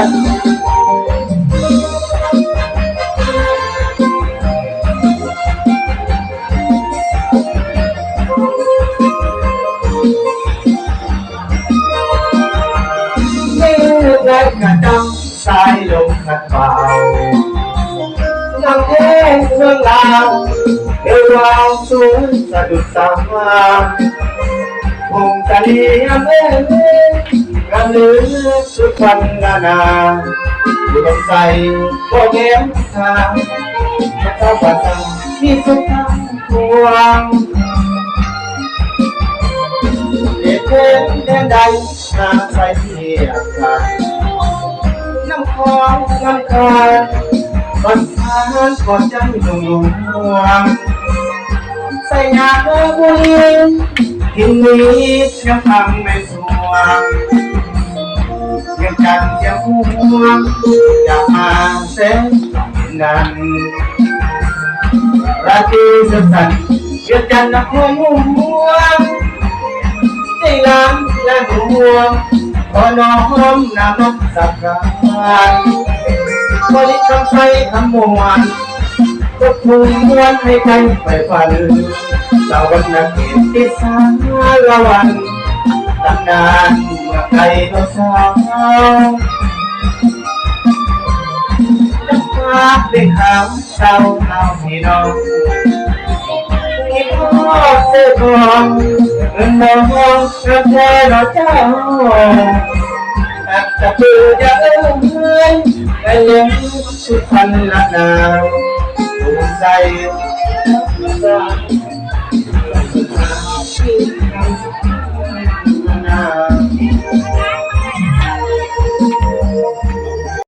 กระดำสายลมขัดเบาน้ำเพลงเมืองลาวเอวาวสูงสะดุดสาวาผมจะเลี้ยงเล่ กระลือสุดวันนานาอยู่บนใจโบเกมทางพระเจ้าปัตตามีสุขทั้งปวงเด็กเล่นแดนใดน้ำใสเทียบกันน้ำคลองน้ำคานบันทานกอดใจหนุ่มหวงใส่ยาเมื่อบุรีกินนี้ยังทำไม่สวงยังจันยัง ห่วงอย่ากมาเส้นนั้นราตรีสั้นเกิดกันนักหัวมุ่งมัวใจล้างและหัวพอน้อมนำนกสักการบริกรรมใช้คำมวลก็ภูมิมวลให้ใครไปฝันสาวนาเกตที่สาละวันตำนานเมื่อใครก็สาว จะพาไปหาเจ้าเอาพี่น้องที่พ่อเสื้อทองเงินทองกระแทเราเจ้าอาจจะเพื่อจะเอื้อยแต่ยังสุดพันละนาวภูมิใจ